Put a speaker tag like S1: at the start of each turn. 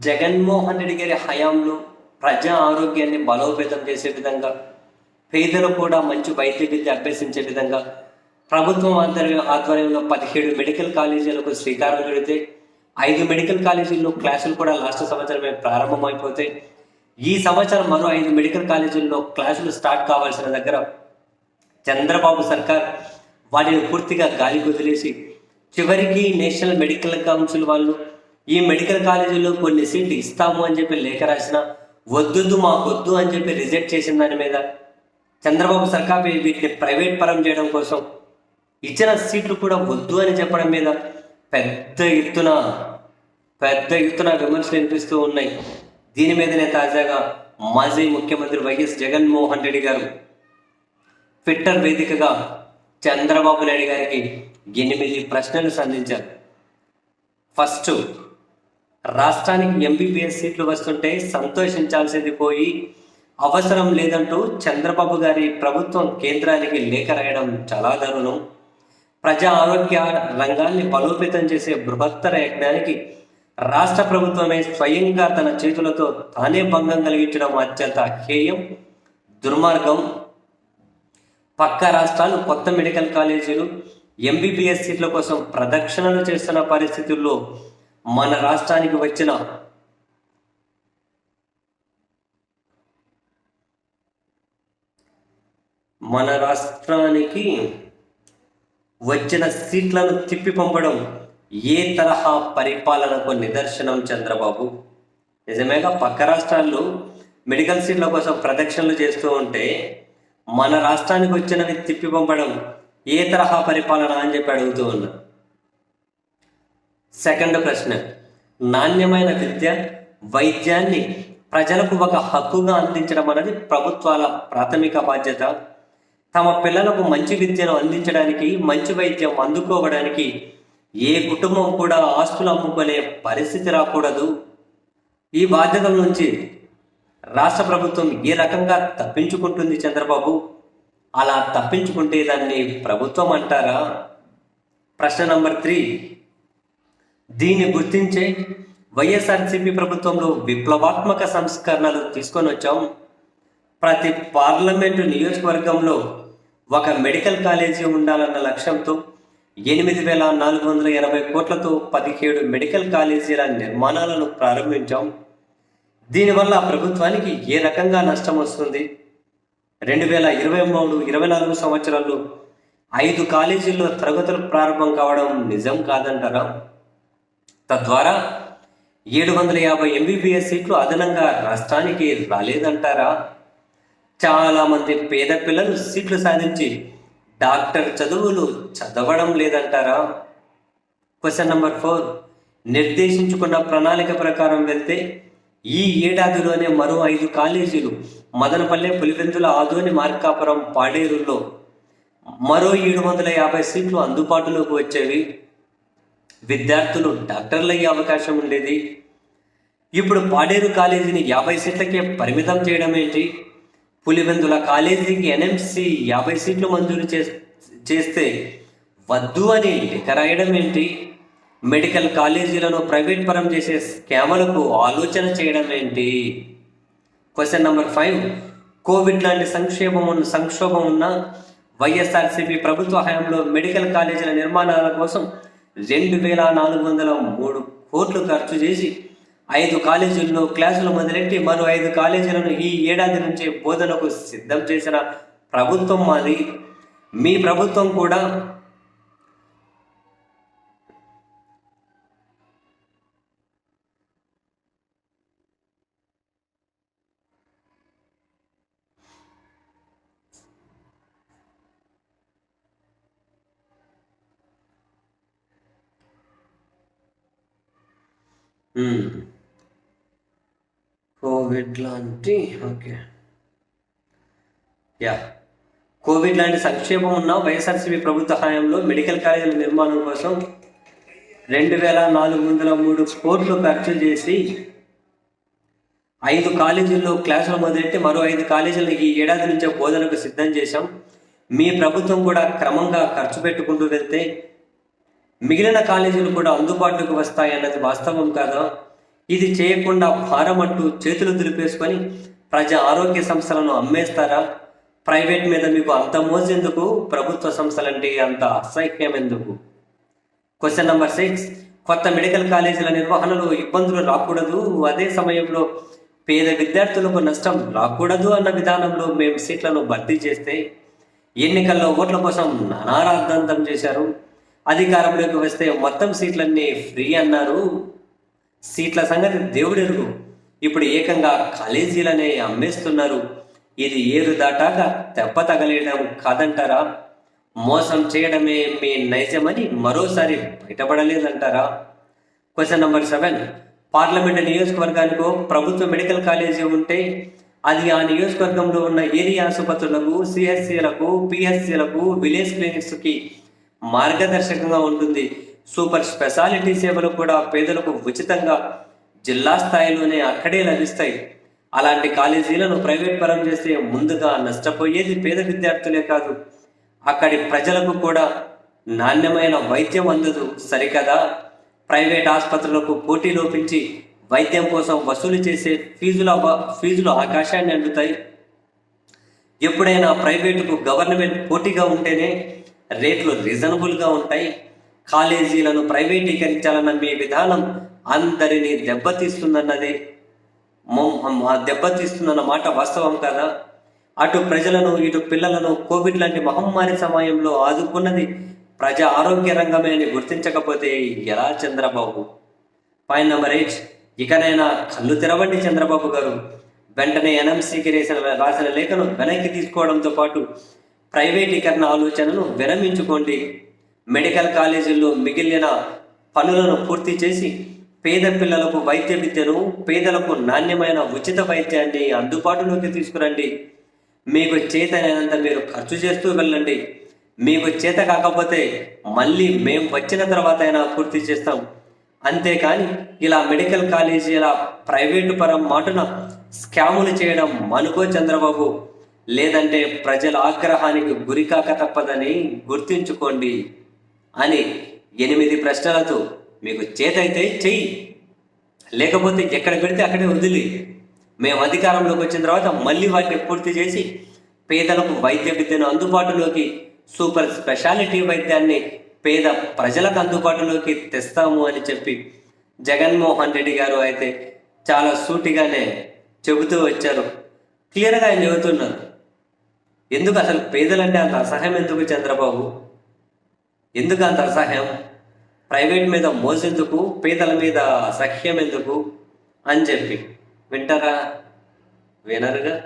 S1: జగన్మోహన్ రెడ్డి గారి హయాంలో ప్రజా ఆరోగ్యాన్ని బలోపేతం చేసే విధంగా పేదలు కూడా మంచి వైద్య విద్య అభ్యసించే విధంగా ప్రభుత్వం ఆధ్వర్యం ఆధ్వర్యంలో పదిహేడు మెడికల్ కాలేజీలకు శ్రీకారం చుడితే ఐదు మెడికల్ కాలేజీల్లో క్లాసులు కూడా లాస్ట్ సంవత్సరమే ప్రారంభమైపోతే ఈ సంవత్సరం మరో ఐదు మెడికల్ కాలేజీల్లో క్లాసులు స్టార్ట్ కావాల్సిన దగ్గర చంద్రబాబు సర్కార్ వాటిని పూర్తిగా గాలి కుదిలేసి చివరికి నేషనల్ మెడికల్ కౌన్సిల్ వాళ్ళు ఈ మెడికల్ కాలేజీలో కొన్ని సీట్లు ఇస్తాము అని చెప్పి లేఖ రాసిన వద్దు మాకొద్దు అని చెప్పి రిజెక్ట్ చేసిన దాని మీద చంద్రబాబు సర్కార్ వీటిని ప్రైవేట్ పరం చేయడం కోసం ఇచ్చిన సీట్లు కూడా వద్దు అని చెప్పడం మీద పెద్ద ఎత్తున పెద్ద ఎత్తున విమర్శలు వినిపిస్తూ ఉన్నాయి. దీని మీదనే తాజాగా మాజీ ముఖ్యమంత్రి వైఎస్ జగన్మోహన్ రెడ్డి గారు ట్విట్టర్ వేదికగా చంద్రబాబు నాయుడు గారికి ఎనిమిది ప్రశ్నలు సంధించారు. ఫస్ట్ రాష్ట్రానికి ఎంబీబీఎస్ సీట్లు వస్తుంటే సంతోషించాల్సింది పోయి అవసరం లేదంటూ చంద్రబాబు గారి ప్రభుత్వం కేంద్రానికి లేఖ రాయడం చాలా దారుణం. ప్రజా ఆరోగ్య రంగాన్ని బలోపేతం చేసే బృహత్తర యజ్ఞానికి రాష్ట్ర ప్రభుత్వమే స్వయంగా తన చేతులతో తానే భంగం కలిగించడం అత్యంత హేయం దుర్మార్గం. పక్క రాష్ట్రాలు కొత్త మెడికల్ కాలేజీలు ఎంబీబీఎస్ సీట్ల కోసం ప్రదక్షిణలు చేస్తున్న పరిస్థితుల్లో మన రాష్ట్రానికి వచ్చిన మన రాష్ట్రానికి వచ్చిన సీట్లను తిప్పి పంపడం ఏ తరహా పరిపాలనకు నిదర్శనం చంద్రబాబు? నిజమేగా పక్క రాష్ట్రాల్లో మెడికల్ సీట్ల కోసం ప్రదక్షిణలు చేస్తూ ఉంటే మన రాష్ట్రానికి వచ్చినవి తిప్పి పంపడం ఏ తరహా పరిపాలన అని చెప్పి అడుగుతూ ఉన్నా. సెకండ్ ప్రశ్న. నాణ్యమైన విద్య వైద్యాన్ని ప్రజలకు ఒక హక్కుగా అందించడం అనేది ప్రభుత్వాల ప్రాథమిక బాధ్యత. తమ పిల్లలకు మంచి విద్యను అందించడానికి మంచి వైద్యం అందుకోవడానికి ఏ కుటుంబం కూడా ఆస్తులు అమ్ముకునే పరిస్థితి రాకూడదు. ఈ బాధ్యతల నుంచి రాష్ట్ర ప్రభుత్వం ఏ రకంగా తప్పించుకుంటుంది చంద్రబాబు? అలా తప్పించుకుంటే దాన్ని ప్రభుత్వం అంటారా? ప్రశ్న నంబర్ త్రీ. దీన్ని గుర్తించే వైఎస్ఆర్సీపీ ప్రభుత్వంలో విప్లవాత్మక సంస్కరణలు తీసుకొని వచ్చాం. ప్రతి పార్లమెంటు నియోజకవర్గంలో ఒక మెడికల్ కాలేజీ ఉండాలన్న లక్ష్యంతో ఎనిమిది వేల నాలుగు వందల ఎనభై కోట్లతో పదిహేడు మెడికల్ కాలేజీల నిర్మాణాలను ప్రారంభించాం. దీనివల్ల ప్రభుత్వానికి ఏ రకంగా నష్టం వస్తుంది? రెండు వేల ఇరవై మూడు ఇరవై నాలుగు సంవత్సరాల్లో ఐదు కాలేజీల్లో తరగతులు ప్రారంభం కావడం నిజం కాదంటారా? తద్వారా ఏడు వందల యాభై ఎంబీబీఎస్ సీట్లు అదనంగా రాష్ట్రానికి రాలేదంటారా? చాలా మంది పేద పిల్లలు సీట్లు సాధించి డాక్టర్ చదువులు చదవడం లేదంటారా? క్వశ్చన్ నెంబర్ ఫోర్ నిర్దేశించుకున్న ప్రణాళిక ప్రకారం వెళ్తే ఈ ఏడాదిలోనే మరో ఐదు కాలేజీలు మదనపల్లె పులివెందుల ఆదోని మార్కాపురం పాడేరులో మరో ఏడు వందల యాభై సీట్లు అందుబాటులోకి వచ్చేవి. విద్యార్థులు డాక్టర్లు అయ్యే అవకాశం ఉండేది. ఇప్పుడు పాడేరు కాలేజీని యాభై సీట్లకే పరిమితం చేయడం ఏంటి? పులివెందుల కాలేజీకి ఎన్ఎంసి యాభై సీట్లు మంజూరు చే చేస్తే వద్దు అని లేఖ రాయడం ఏంటి? మెడికల్ కాలేజీలను ప్రైవేట్ పరం చేసే స్కాములకు ఆలోచన చేయడం ఏంటి? Question number five. కోవిడ్ లాంటి సంక్షేమం ఉన్న సంక్షోభం ఉన్న వైఎస్ఆర్సీపీ ప్రభుత్వ హయాంలో మెడికల్ కాలేజీల నిర్మాణాల కోసం రెండు వేల నాలుగు వందల మూడు కోట్లు ఖర్చు చేసి ఐదు కాలేజీల్లో క్లాసులు మొదలెట్టి మరో ఐదు కాలేజీలను ఈ ఏడాది నుంచే బోధనకు సిద్ధం చేసిన ప్రభుత్వం మాది. మీ ప్రభుత్వం కూడా Hmm. కోవిడ్ లాంటి ఓకే యా కోవిడ్ లాంటి సంక్షేమం ఉన్న వైఎస్ఆర్సీపీ ప్రభుత్వ హయాంలో మెడికల్ కాలేజీల నిర్మాణం కోసం రెండు వేల నాలుగు వందల మూడు కోట్లు ఖర్చు చేసి ఐదు కాలేజీల్లో క్లాసులు మొదలెట్టి మరో ఐదు కాలేజీలను ఈ ఏడాది నుంచే బోధనకు సిద్ధం చేశాం. మీ ప్రభుత్వం కూడా క్రమంగా ఖర్చు పెట్టుకుంటూ వెళ్తే మిగిలిన కాలేజీలు కూడా అందుబాటులోకి వస్తాయన్నది వాస్తవం కాదా? ఇది చేయకుండా భారం అంటూ చేతులు దులిపేసుకొని ప్రజా ఆరోగ్య సంస్థలను అమ్మేస్తారా? ప్రైవేట్ మీద మీకు అంత మోసేందుకు ప్రభుత్వ సంస్థలంటే అంత అసహ్యం ఎందుకు? క్వశ్చన్ నెంబర్ సిక్స్ కొత్త మెడికల్ కాలేజీల నిర్వహణలో ఇబ్బందులు రాకూడదు. అదే సమయంలో పేద విద్యార్థులకు నష్టం రాకూడదు అన్న విధానంలో మేము సీట్లను భర్తీ చేస్తే ఎన్నికల్లో ఓట్ల కోసం నానారాద్ధాంతం చేశారు. అధికారంలోకి వస్తే మొత్తం సీట్లన్నీ ఫ్రీ అన్నారు. సీట్ల సంగతి దేవుడెరుగు. ఇప్పుడు ఏకంగా కాలేజీలనే అమ్మేస్తున్నారు. ఇది ఏరు దాటాక దెబ్బ తగలేయడం కాదంటారా? మోసం చేయడమే మీ నైజమని మరోసారి బయటపడలేదంటారా? క్వశ్చన్ నెంబర్ సెవెన్ పార్లమెంటు నియోజకవర్గానికో ప్రభుత్వ మెడికల్ కాలేజీ ఉంటే అది ఆ నియోజకవర్గంలో ఉన్న ఏరియా ఆసుపత్రులకు సిహెచ్సిలకు పిహెచ్సిలకు విలేజ్ క్లినిక్స్కి మార్గదర్శకంగా ఉంటుంది. సూపర్ స్పెషాలిటీ సేవలు కూడా పేదలకు ఉచితంగా జిల్లా స్థాయిలోనే అక్కడే లభిస్తాయి. అలాంటి కాలేజీలను ప్రైవేట్ పరం చేస్తే ముందుగా నష్టపోయేది పేద విద్యార్థులే కాదు. అక్కడి ప్రజలకు కూడా నాణ్యమైన వైద్యం అందదు. సరికదా? ప్రైవేట్ ఆసుపత్రులకు పోటీ లోపించి వైద్యం కోసం వసూలు చేసే ఫీజుల ఫీజులు ఆకాశాన్ని అంటుతాయి. ఎప్పుడైనా ప్రైవేటుకు గవర్నమెంట్ పోటీగా ఉంటేనే రేట్లు రీజనబుల్గా ఉంటాయి. కాలేజీలను ప్రైవేటీకరించాలన్న మీ విధానం అందరినీ దెబ్బతీస్తుందన్నది. దెబ్బతీస్తుందన్న మాట వాస్తవం కదా? అటు ప్రజలను ఇటు పిల్లలను కోవిడ్ లాంటి మహమ్మారి సమయంలో ఆదుకున్నది ప్రజా ఆరోగ్య రంగమే అని గుర్తించకపోతే ఎలా చంద్రబాబు? Point number eight. ఇకనైనా కళ్ళు తెరవండి చంద్రబాబు గారు. వెంటనే ఎన్ఎంసీకి రాసిన రాసిన లేఖను వెనక్కి తీసుకోవడంతో పాటు ప్రైవేటీకరణ ఆలోచనను విరమించుకోండి. మెడికల్ కాలేజీల్లో మిగిలిన పనులను పూర్తి చేసి పేద పిల్లలకు వైద్య విద్యను పేదలకు నాణ్యమైన ఉచిత వైద్యాన్ని అందుబాటులోకి తీసుకురండి. మీకు చేతనైనంత మీరు ఖర్చు చేస్తూ వెళ్ళండి. మీకు చేత కాకపోతే మళ్ళీ మేము వచ్చిన తర్వాత అయినా పూర్తి చేస్తాం. అంతేకాని ఇలా మెడికల్ కాలేజీల ప్రైవేటు పరం మాటున స్కాములు చేయడం మనుకో చంద్రబాబు. లేదంటే ప్రజల ఆగ్రహానికి గురికాక తప్పదని గుర్తుంచుకోండి అని ఎనిమిది ప్రశ్నలతో మీకు చేతైతే చెయ్యి. లేకపోతే ఎక్కడ పెడితే అక్కడే వదిలి. మేము అధికారంలోకి వచ్చిన తర్వాత మళ్ళీ వాటిని పూర్తి చేసి పేదలకు వైద్య విద్యను అందుబాటులోకి సూపర్ స్పెషాలిటీ వైద్యాన్ని పేద ప్రజలకు అందుబాటులోకి తెస్తాము అని చెప్పి జగన్మోహన్ రెడ్డి గారు అయితే చాలా సూటిగానే చెబుతూ వచ్చారు. క్లియర్గా ఆయన చెబుతున్నారు. ఎందుకు అసలు పేదలంటే అంత అసహ్యం ఎందుకు చంద్రబాబు? ఎందుకు అంత అసహ్యం? ప్రైవేట్ మీద మోసెందుకు పేదల మీద అసహ్యం ఎందుకు? అని చెప్పి వింటారా? వినరుగా?